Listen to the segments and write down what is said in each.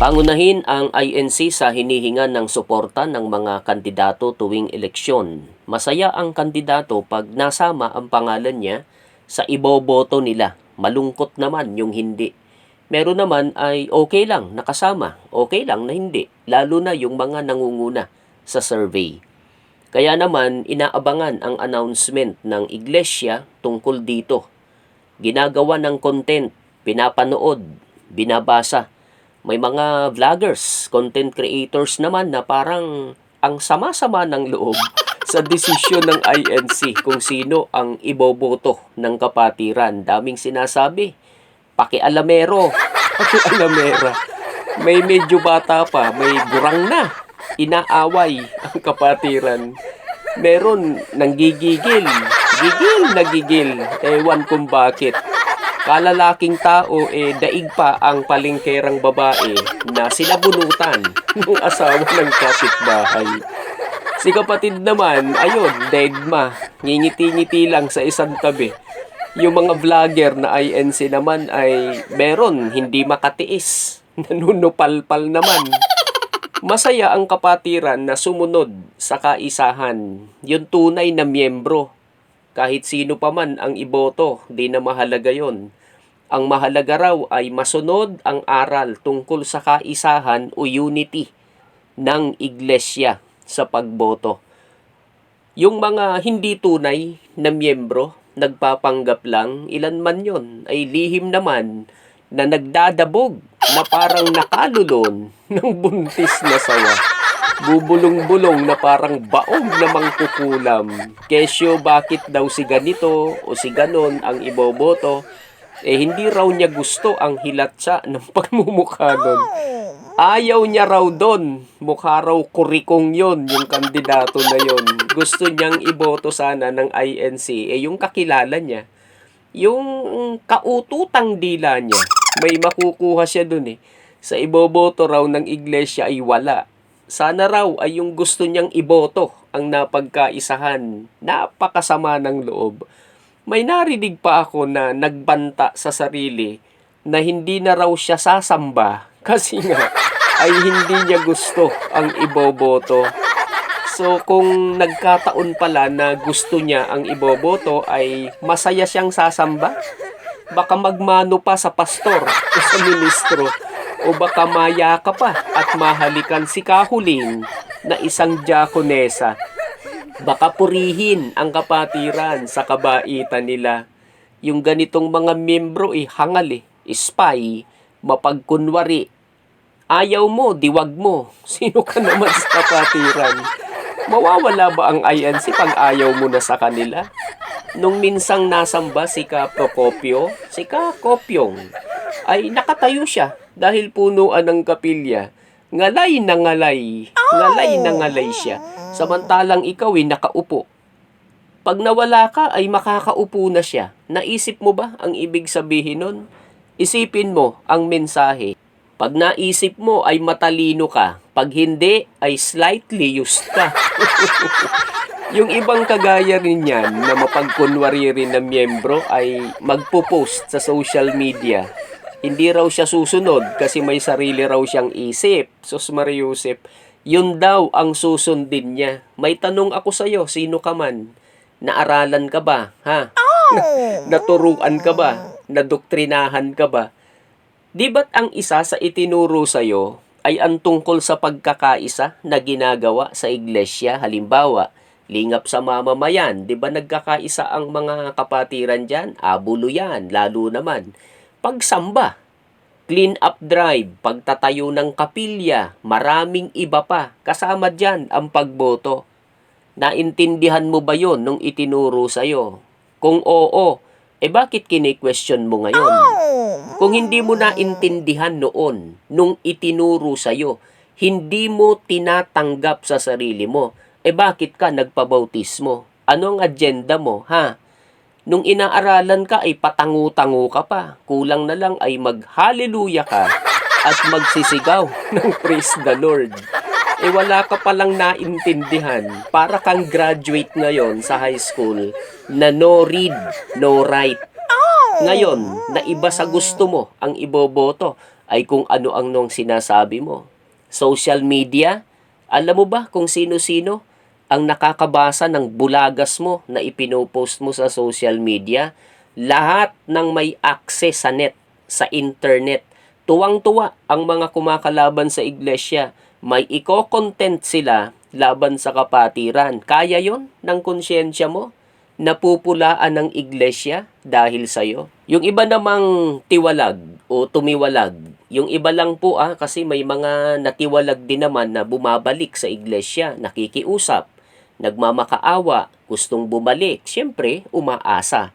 Pangunahin ang INC sa hinihinga ng suporta ng mga kandidato tuwing eleksyon. Masaya ang kandidato pag nasama ang pangalan niya sa iboboto nila. Malungkot naman yung hindi. Meron naman ay okay lang nakasama, okay lang na hindi, lalo na yung mga nangunguna sa survey. Kaya naman inaabangan ang announcement ng iglesia tungkol dito. Ginagawa ng content, pinapanood, binabasa. May mga vloggers, content creators naman na parang ang sama-sama ng loob sa desisyon ng INC kung sino ang iboboto ng kapatiran. Daming sinasabi, pakialamero, pakialamera. May medyo bata pa, may gurang na. Inaaway ang kapatiran. Meron nanggigigil, gigil na gigil. Ewan kung bakit kalalaking tao eh daig pa ang palingkerang babae na sinabunutan ng asawa ng kapitbahay. Si kapatid naman, ayun, deadma. Ngingiti-ngiti lang sa isang tabi. Yung mga vlogger na INC naman ay meron, hindi makatiis. Nanunupalpal naman. Masaya ang kapatiran na sumunod sa kaisahan. Yung tunay na miyembro kahit sino pa man ang iboto, di na mahalaga yon. Ang mahalaga raw ay masunod ang aral tungkol sa kaisahan o unity ng iglesia sa pagboto. Yung mga hindi tunay na miyembro, nagpapanggap lang, ilan man yon, ay lihim naman na nagdadabog na parang nakalulon ng buntis na sawa bubulong-bulong na parang baog na mangkukulam. Kesyo bakit daw si ganito o si ganon ang iboboto, eh hindi raw niya gusto ang hilatsa ng pagmumukha nun. Ayaw niya raw doon. Mukha raw kurikong yon yung kandidato na yon. Gusto niyang iboto sana ng INC, eh yung kakilala niya. Yung kaututang dila niya, may makukuha siya dun eh. Sa iboboto raw ng iglesia ay wala sana raw ay yung gusto niyang iboto ang napagkaisahan. Napakasama ng loob. May narinig pa ako na nagbanta sa sarili na hindi na raw siya sasamba kasi nga ay hindi niya gusto ang iboboto. So kung nagkataon pala na gusto niya ang iboboto ay masaya siyang sasamba, baka magmano pa sa pastor o sa ministro o baka maya ka pa at mahalikan si Kahuling na isang diakonesa. Baka purihin ang kapatiran sa kabaitan nila. Yung ganitong mga membro eh hangal eh, spy, mapagkunwari. Ayaw mo, diwag mo. Sino ka naman sa kapatiran? Mawawala ba ang INC pag ayaw mo na sa kanila? Nung minsang nasamba si Ka Procopio, si Ka ay nakatayo siya dahil punuan ng kapilya. Ngalay na ngalay, ngalay na ngalay siya. Samantalang ikaw ay nakaupo. Pag nawala ka ay makakaupo na siya. Naisip mo ba ang ibig sabihin nun? Isipin mo ang mensahe. Pag naisip mo ay matalino ka. Pag hindi ay slightly used ka. yung ibang kagaya rin yan na mapagkunwari rin na miyembro ay magpo-post sa social media hindi raw siya susunod kasi may sarili raw siyang isip. Sus Mariusip, yun daw ang susundin niya. May tanong ako sa'yo, sino ka man? Naaralan ka ba? Ha? Naturuan ka ba? Nadoktrinahan ka ba? Di ba't ang isa sa itinuro sa'yo ay ang tungkol sa pagkakaisa na ginagawa sa iglesia? Halimbawa, lingap sa mamamayan. Di ba nagkakaisa ang mga kapatiran dyan? Abulo yan, lalo naman pagsamba, clean up drive, pagtatayo ng kapilya, maraming iba pa. Kasama dyan ang pagboto. Naintindihan mo ba yon nung itinuro sa'yo? Kung oo, eh bakit kini-question mo ngayon? Kung hindi mo naintindihan noon nung itinuro sa'yo, hindi mo tinatanggap sa sarili mo, eh bakit ka nagpabautismo? Ano ang agenda mo, ha? Nung inaaralan ka ay patangu-tangu ka pa. Kulang na lang ay mag-hallelujah ka at magsisigaw ng praise the Lord. Eh wala ka palang naintindihan. Para kang graduate ngayon sa high school na no read, no write. Ngayon, na iba sa gusto mo ang iboboto ay kung ano ang nung sinasabi mo. Social media, alam mo ba kung sino-sino ang nakakabasa ng bulagas mo na ipinopost mo sa social media? Lahat ng may access sa net, sa internet. Tuwang-tuwa ang mga kumakalaban sa iglesia. May iko-content sila laban sa kapatiran. Kaya yon ng konsyensya mo? napupulaan ng iglesia dahil sa'yo. Yung iba namang tiwalag o tumiwalag, yung iba lang po ah, kasi may mga natiwalag din naman na bumabalik sa iglesia, nakikiusap, nagmamakaawa, gustong bumalik, siyempre umaasa.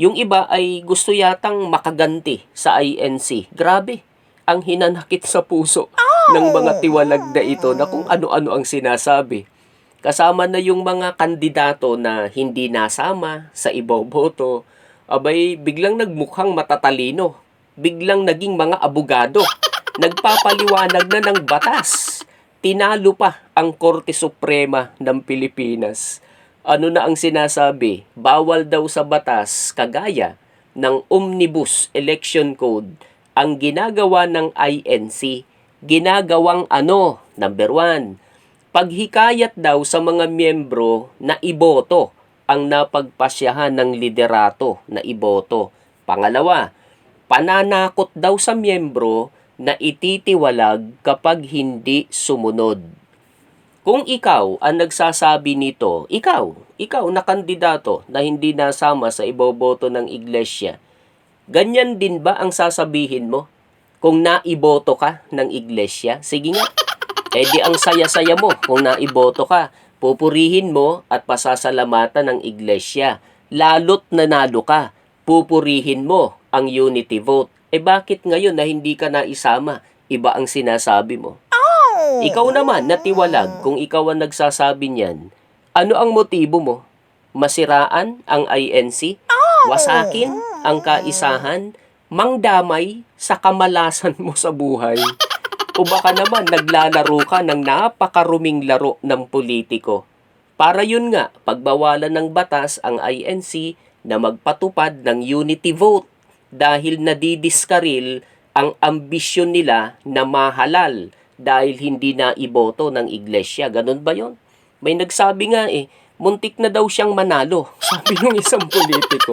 Yung iba ay gusto yatang makaganti sa INC. Grabe, ang hinanakit sa puso ng mga tiwalag na ito na kung ano-ano ang sinasabi. Kasama na yung mga kandidato na hindi nasama sa iboboto. Abay, biglang nagmukhang matatalino. Biglang naging mga abogado. Nagpapaliwanag na ng batas. Tinalo pa ang Korte Suprema ng Pilipinas. Ano na ang sinasabi? Bawal daw sa batas kagaya ng Omnibus Election Code ang ginagawa ng INC. Ginagawang ano? Number one, paghikayat daw sa mga miyembro na iboto ang napagpasyahan ng liderato na iboto. Pangalawa, pananakot daw sa miyembro na ititiwalag kapag hindi sumunod. Kung ikaw ang nagsasabi nito, ikaw, ikaw na kandidato na hindi nasama sa iboboto ng iglesia, ganyan din ba ang sasabihin mo kung naiboto ka ng iglesia? Sige nga, eh di ang saya-saya mo kung naiboto ka. Pupurihin mo at pasasalamatan ng iglesia. Lalot nanalo ka, pupurihin mo ang unity vote. Eh bakit ngayon na hindi ka naisama? Iba ang sinasabi mo. Ikaw naman, natiwalag kung ikaw ang nagsasabi niyan. Ano ang motibo mo? Masiraan ang INC? Wasakin ang kaisahan? Mangdamay sa kamalasan mo sa buhay? O baka naman naglalaro ka ng napakaruming laro ng politiko. Para yun nga, pagbawalan ng batas ang INC na magpatupad ng unity vote dahil nadidiskaril ang ambisyon nila na mahalal dahil hindi na iboto ng iglesia. Ganun ba yon? May nagsabi nga eh, muntik na daw siyang manalo. Sabi ng isang politiko.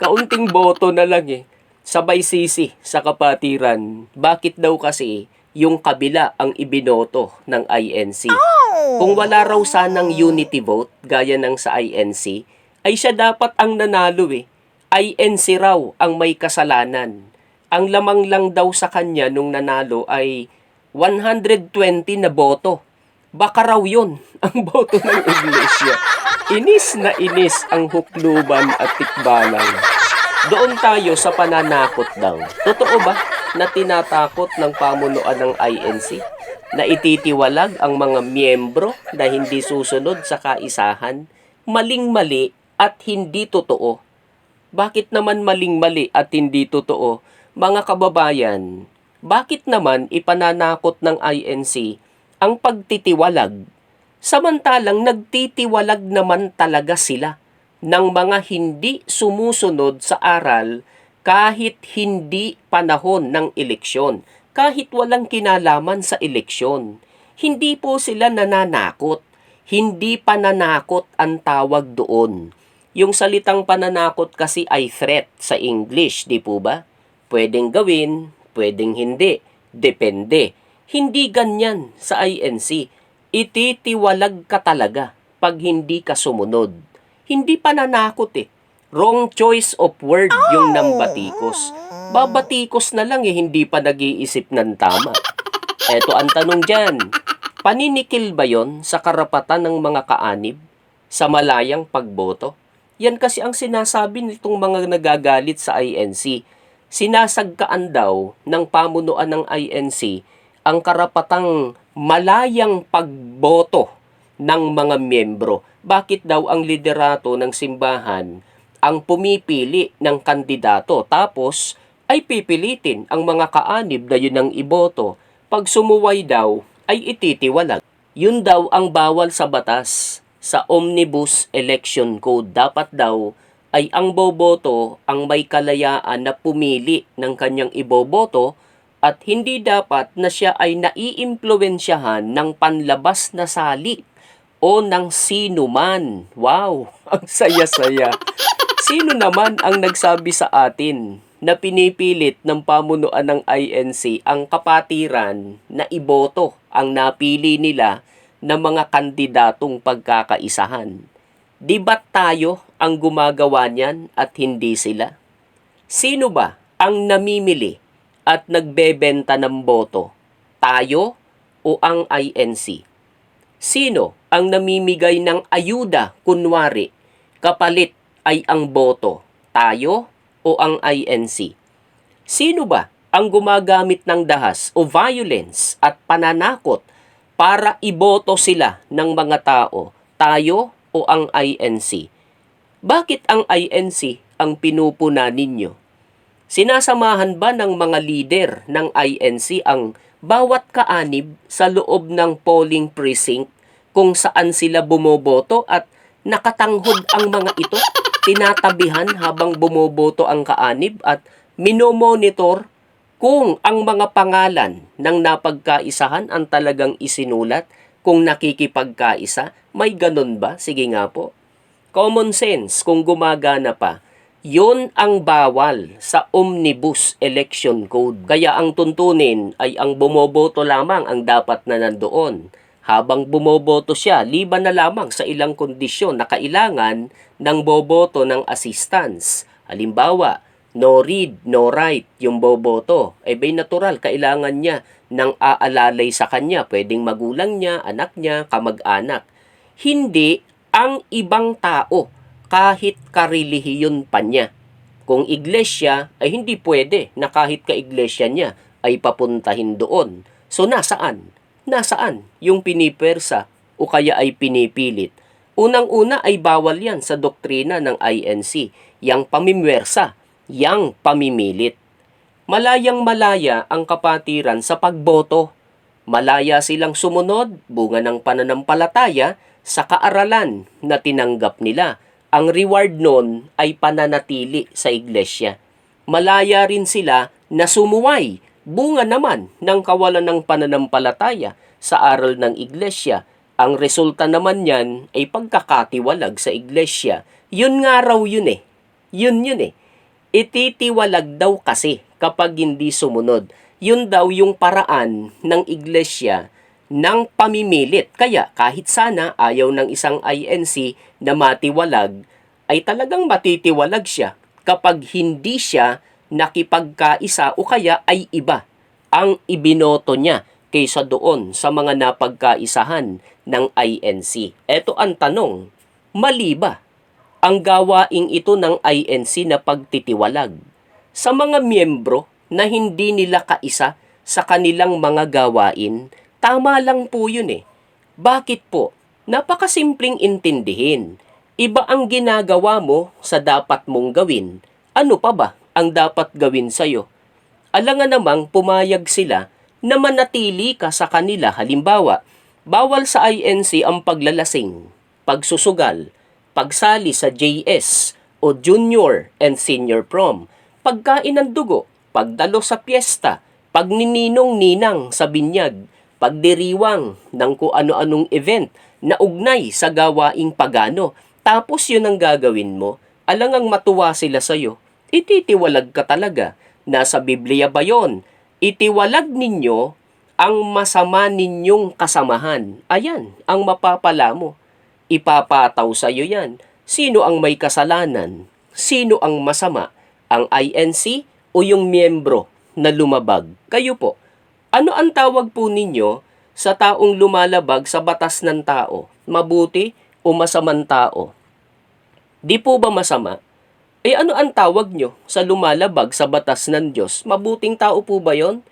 Kaunting boto na lang eh. Sabay sisi sa kapatiran. Bakit daw kasi yung kabila ang ibinoto ng INC. Kung wala raw sanang unity vote, gaya ng sa INC, ay siya dapat ang nanalo eh. INC raw ang may kasalanan. Ang lamang lang daw sa kanya nung nanalo ay 120 na boto. Baka raw yun ang boto ng iglesia. Inis na inis ang hukluban at tikbalan. Doon tayo sa pananakot daw. Totoo ba na tinatakot ng pamunuan ng INC na ititiwalag ang mga miyembro na hindi susunod sa kaisahan? Maling-mali at hindi totoo. Bakit naman maling-mali at hindi totoo? Mga kababayan, bakit naman ipananakot ng INC ang pagtitiwalag? Samantalang nagtitiwalag naman talaga sila ng mga hindi sumusunod sa aral kahit hindi panahon ng eleksyon, kahit walang kinalaman sa eleksyon. Hindi po sila nananakot. Hindi pananakot ang tawag doon. Yung salitang pananakot kasi ay threat sa English, di po ba? Pwedeng gawin, pwedeng hindi. Depende. Hindi ganyan sa INC. Ititiwalag ka talaga pag hindi ka sumunod. Hindi pananakot eh. Wrong choice of word yung nambatikos. Babatikos na lang eh, hindi pa nag-iisip ng tama. Eto ang tanong dyan. Paninikil ba yon sa karapatan ng mga kaanib sa malayang pagboto? Yan kasi ang sinasabi nitong mga nagagalit sa INC. Sinasagkaan daw ng pamunuan ng INC ang karapatang malayang pagboto ng mga miyembro. Bakit daw ang liderato ng simbahan ang pumipili ng kandidato tapos ay pipilitin ang mga kaanib na yun ang iboto. Pag sumuway daw ay ititiwalag. Yun daw ang bawal sa batas sa Omnibus Election Code. Dapat daw ay ang boboto ang may kalayaan na pumili ng kanyang iboboto at hindi dapat na siya ay naiimpluwensyahan ng panlabas na sali o ng sino man. Wow, ang saya-saya. Sino naman ang nagsabi sa atin na pinipilit ng pamunuan ng INC ang kapatiran na iboto ang napili nila ng mga kandidatong pagkakaisahan? Di ba't tayo ang gumagawa niyan at hindi sila? Sino ba ang namimili at nagbebenta ng boto? Tayo o ang INC? Sino ang namimigay ng ayuda kunwari kapalit ay ang boto? Tayo o ang INC? Sino ba ang gumagamit ng dahas o violence at pananakot para iboto sila ng mga tao? Tayo o ang INC? Bakit ang INC ang pinupuna ninyo? Sinasamahan ba ng mga leader ng INC ang bawat kaanib sa loob ng polling precinct kung saan sila bumoboto at nakatanghod ang mga ito? Tinatabihan habang bumoboto ang kaanib at minomonitor kung ang mga pangalan ng napagkaisahan ang talagang isinulat kung nakikipagkaisa. May ganun ba? Sige nga po. Common sense kung gumagana pa. Yon ang bawal sa Omnibus Election Code. Kaya ang tuntunin ay ang bumoboto lamang ang dapat na nandoon. Habang bumoboto siya, liban na lamang sa ilang kondisyon na kailangan ng boboto ng assistance. Halimbawa, no read, no write yung boboto. Eh, bay natural, kailangan niya ng aalalay sa kanya. Pwedeng magulang niya, anak niya, kamag-anak. Hindi ang ibang tao kahit karelihiyon pa niya. Kung iglesia ay hindi pwede na kahit ka-iglesia niya ay papuntahin doon. So nasaan? Nasaan yung pinipersa o kaya ay pinipilit? Unang-una ay bawal yan sa doktrina ng INC, yang pamimwersa, yang pamimilit. Malayang malaya ang kapatiran sa pagboto. Malaya silang sumunod, bunga ng pananampalataya, sa kaaralan na tinanggap nila. Ang reward nun ay pananatili sa iglesia. Malaya rin sila na sumuway, bunga naman ng kawalan ng pananampalataya sa aral ng iglesia. Ang resulta naman niyan ay pagkakatiwalag sa iglesia. Yun nga raw yun eh. Yun yun eh. Ititiwalag daw kasi kapag hindi sumunod. Yun daw yung paraan ng iglesia ng pamimilit. Kaya kahit sana ayaw ng isang INC na matiwalag, ay talagang matitiwalag siya kapag hindi siya nakipagkaisa o kaya ay iba ang ibinoto niya kaysa doon sa mga napagkaisahan ng INC. Ito ang tanong, mali ba ang gawaing ito ng INC na pagtitiwalag sa mga miyembro na hindi nila kaisa sa kanilang mga gawain? Tama lang po yun eh. Bakit po? Napakasimpleng intindihin. Iba ang ginagawa mo sa dapat mong gawin. Ano pa ba ang dapat gawin sa'yo? Alangan namang pumayag sila na manatili ka sa kanila. Halimbawa, bawal sa INC ang paglalasing, pagsusugal, pagsali sa JS o Junior and Senior Prom, pagkain ng dugo, pagdalo sa piyesta, pagnininong-ninang sa binyag, pagdiriwang ng kung ano-anong event na ugnay sa gawaing pagano. Tapos yun ang gagawin mo, alangang matuwa sila sa'yo, ititiwalag ka talaga. Nasa Biblia ba yon? Itiwalag ninyo ang masama ninyong kasamahan. Ayan, ang mapapala mo. Ipapataw sa iyo yan. Sino ang may kasalanan? Sino ang masama? Ang INC o yung miyembro na lumabag? Kayo po. Ano ang tawag po ninyo sa taong lumalabag sa batas ng tao? Mabuti o masamang tao? Di po ba masama? Eh ano ang tawag nyo sa lumalabag sa batas ng Diyos? Mabuting tao po ba yon?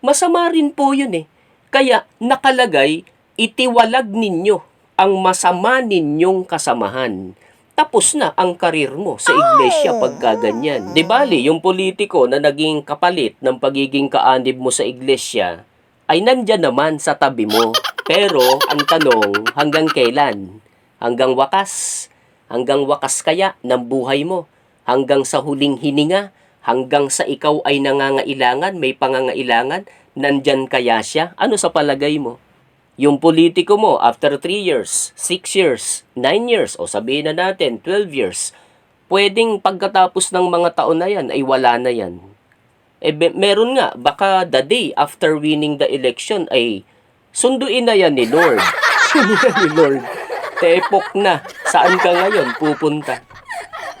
Masama rin po yun eh. Kaya nakalagay, itiwalag ninyo ang masama ninyong kasamahan. Tapos na ang karir mo sa iglesia pagka ganyan. Di bali, yung politiko na naging kapalit ng pagiging kaanib mo sa iglesia, ay nandyan naman sa tabi mo. Pero ang tanong, hanggang kailan? Hanggang wakas? Hanggang wakas kaya ng buhay mo? Hanggang sa huling hininga? Hanggang sa ikaw ay nangangailangan, may pangangailangan? Nandyan kaya siya? Ano sa palagay mo? Yung politiko mo, after 3 years, 6 years, 9 years, o sabihin na natin, 12 years, pwedeng pagkatapos ng mga taon na yan, ay wala na yan. Eh, meron nga, baka the day after winning the election ay sunduin na yan ni Lord. Sunduin ni Lord. Tepok na. Saan ka ngayon pupunta?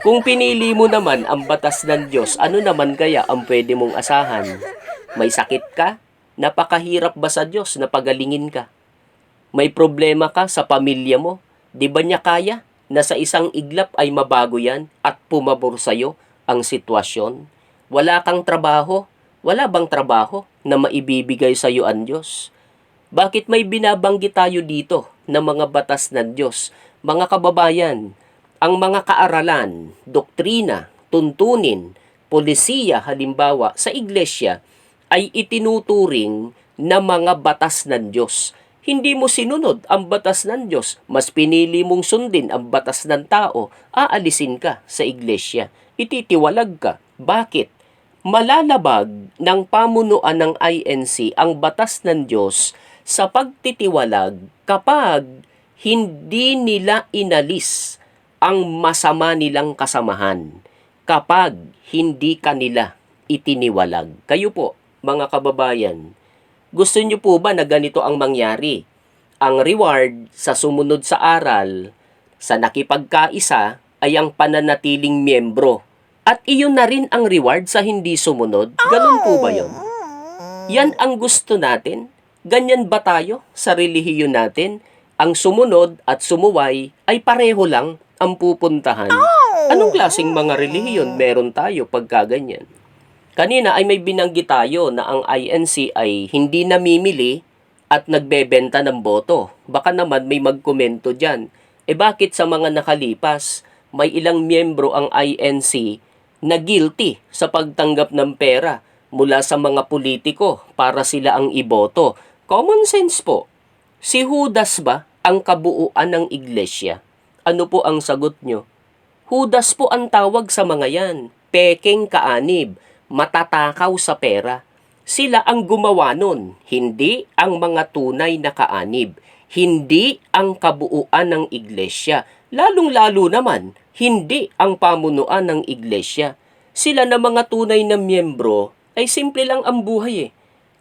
Kung pinili mo naman ang batas ng Diyos, ano naman kaya ang pwede mong asahan? May sakit ka? Napakahirap ba sa Diyos na pagalingin ka? May problema ka sa pamilya mo? Di ba niya kaya na sa isang iglap ay mabago yan at pumabor sa'yo ang sitwasyon? Wala kang trabaho? Wala bang trabaho na maibibigay sa'yo ang Diyos? Bakit may binabanggit tayo dito na mga batas ng Diyos? Mga kababayan, ang mga kaaralan, doktrina, tuntunin, polisiya halimbawa sa iglesia ay itinuturing na mga batas ng Diyos. Hindi mo sinunod ang batas ng Diyos, mas pinili mong sundin ang batas ng tao, aalisin ka sa iglesia. Ititiwalag ka. Bakit? Malalabag ng pamunuan ng INC ang batas ng Diyos sa pagtitiwalag kapag hindi nila inalis ang masama nilang kasamahan kapag hindi kanila itiniwalag. Kayo po, mga kababayan, gusto niyo po ba na ganito ang mangyari? Ang reward sa sumunod sa aral, sa nakipagkaisa, ay ang pananatiling miyembro. At iyon na rin ang reward sa hindi sumunod. Ganun po ba yon? Yan ang gusto natin? Ganyan ba tayo sa relihiyon natin? Ang sumunod at sumuway ay pareho lang ang pupuntahan. Anong klaseng mga relihiyon meron tayo pagka ganyan? Kanina ay may binanggit tayo na ang INC ay hindi namimili at nagbebenta ng boto. Baka naman may magkomento dyan. E bakit sa mga nakalipas, may ilang miyembro ang INC na guilty sa pagtanggap ng pera mula sa mga politiko para sila ang iboto? Common sense po. Si Judas ba ang kabuuan ng iglesia? Ano po ang sagot nyo? Judas po ang tawag sa mga yan. Peking kaanib, matatakaw sa pera. Sila ang gumawa nun, hindi ang mga tunay na kaanib. Hindi ang kabuuan ng iglesia. Lalong-lalo naman, hindi ang pamunuan ng iglesia. Sila na mga tunay na miyembro ay simple lang ang buhay eh.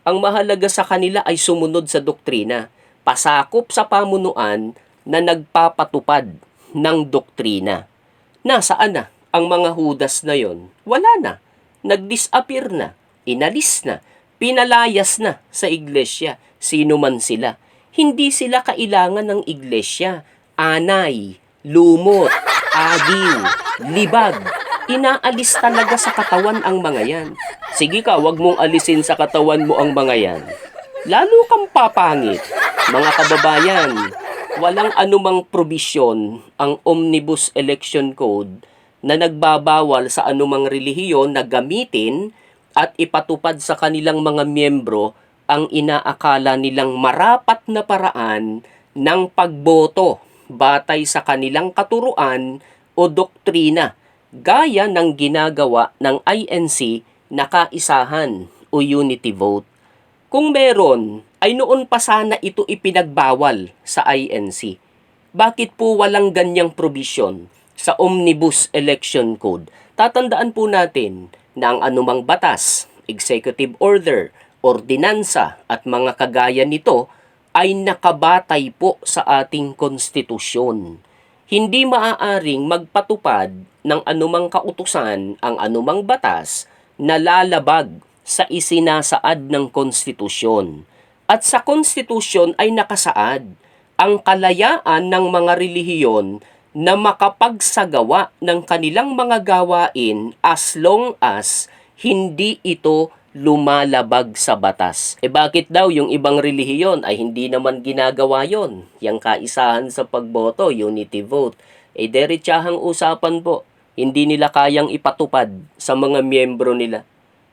Ang mahalaga sa kanila ay sumunod sa doktrina, pasakop sa pamunuan na nagpapatupad ng doktrina. Nasaan na ang mga hudas na yon? Wala na. Nag-disappear na. Inalis na. Pinalayas na sa iglesia. Sino man sila. Hindi sila kailangan ng iglesia. Anay, lumot, agiw, libag. Inaalis talaga sa katawan ang mga yan. Sige ka, wag mong alisin sa katawan mo ang mga yan. Lalo kang papangit. Mga kababayan, walang anumang probisyon ang Omnibus Election Code na nagbabawal sa anumang relihiyon na gamitin at ipatupad sa kanilang mga miyembro ang inaakala nilang marapat na paraan ng pagboto batay sa kanilang katuruan o doktrina gaya ng ginagawa ng INC na kaisahan o unity vote. Kung meron, ay noon pa sana ito ipinagbawal sa INC. Bakit po walang ganyang provision sa Omnibus Election Code? Tatandaan po natin na ang anumang batas, executive order, ordinansa at mga kagaya nito ay nakabatay po sa ating konstitusyon. Hindi maaaring magpatupad ng anumang kautusan ang anumang batas na lalabag sa isinasaad ng konstitusyon. At sa konstitusyon ay nakasaad ang kalayaan ng mga relihiyon na makapagsagawa ng kanilang mga gawain as long as hindi ito lumalabag sa batas. E bakit daw yung ibang relihiyon ay hindi naman ginagawa yon? Yang kaisahan sa pagboto, unity vote. E derechahang usapan po, hindi nila kayang ipatupad sa mga miyembro nila.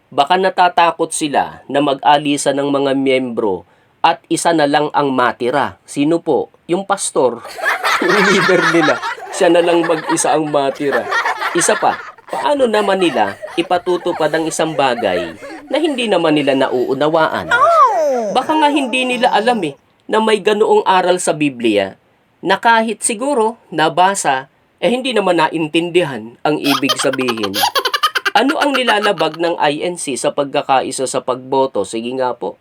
Baka natatakot sila na mag-alisa ng mga miyembro at isa na lang ang matira. Sino po? Yung pastor. yung leader nila. Siya na lang mag-isa ang matira. Isa pa, paano naman nila ipatutupad ang isang bagay na hindi naman nila nauunawaan? Baka nga hindi nila alam eh na may ganoong aral sa Biblia na kahit siguro nabasa eh hindi naman naintindihan ang ibig sabihin. Ano ang nilalabag ng INC sa pagkakaisa sa pagboto? Sige nga po.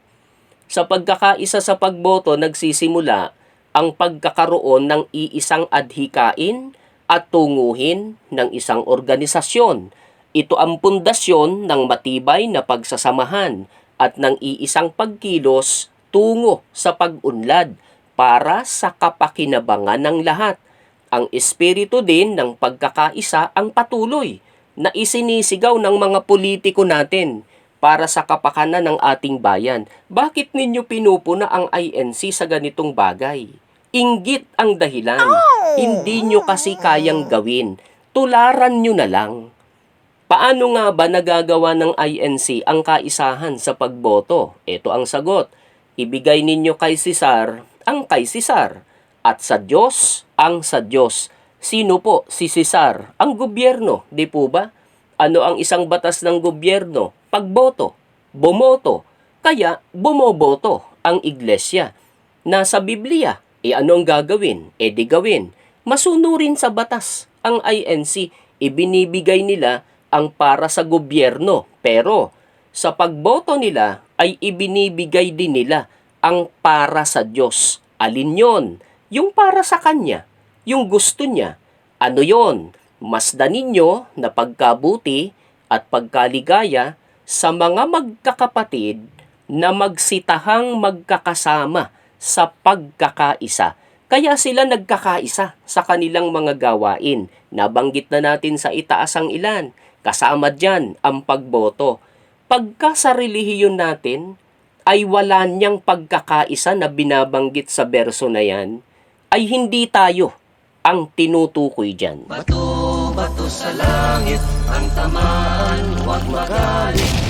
Sa pagkakaisa sa pagboto, nagsisimula ang pagkakaroon ng iisang adhikain at tunguhin ng isang organisasyon. Ito ang pundasyon ng matibay na pagsasamahan at ng iisang pagkilos tungo sa pag-unlad para sa kapakinabangan ng lahat. Ang espiritu din ng pagkakaisa ang patuloy na isinisigaw ng mga politiko natin para sa kapakanan ng ating bayan. Bakit ninyo pinupuna ang INC sa ganitong bagay? Inggit ang dahilan. Hindi nyo kasi kayang gawin. Tularan nyo na lang. Paano nga ba nagagawa ng INC ang kaisahan sa pagboto? Ito ang sagot. Ibigay ninyo kay Cesar ang kay Cesar at sa Diyos ang sa Diyos. Sino po si Cesar? Ang gobyerno, di po ba? Ano ang isang batas ng gobyerno? Pagboto, bumoto. Kaya bumoboto ang iglesia. Nasa Biblia, e ano ang gagawin? E di gawin. Masunurin sa batas ang INC. Ibinibigay nila ang para sa gobyerno. Pero sa pagboto nila ay ibinibigay din nila ang para sa Diyos. Alin yon? Yung para sa Kanya. Yung gusto niya. Ano yon? Masdan ninyo na pagkabuti at pagkaligaya sa mga magkakapatid na magsitahang magkakasama sa pagkakaisa. Kaya sila nagkakaisa sa kanilang mga gawain. Nabanggit na natin sa itaas ang ilan. Kasama dyan ang pagboto. Pagka sa relihiyon natin, ay wala niyang pagkakaisa na binabanggit sa berso na yan, ay hindi tayo ang tinutukoy dyan. Bato, bato sa langit Ang tamaan, huwag magalit.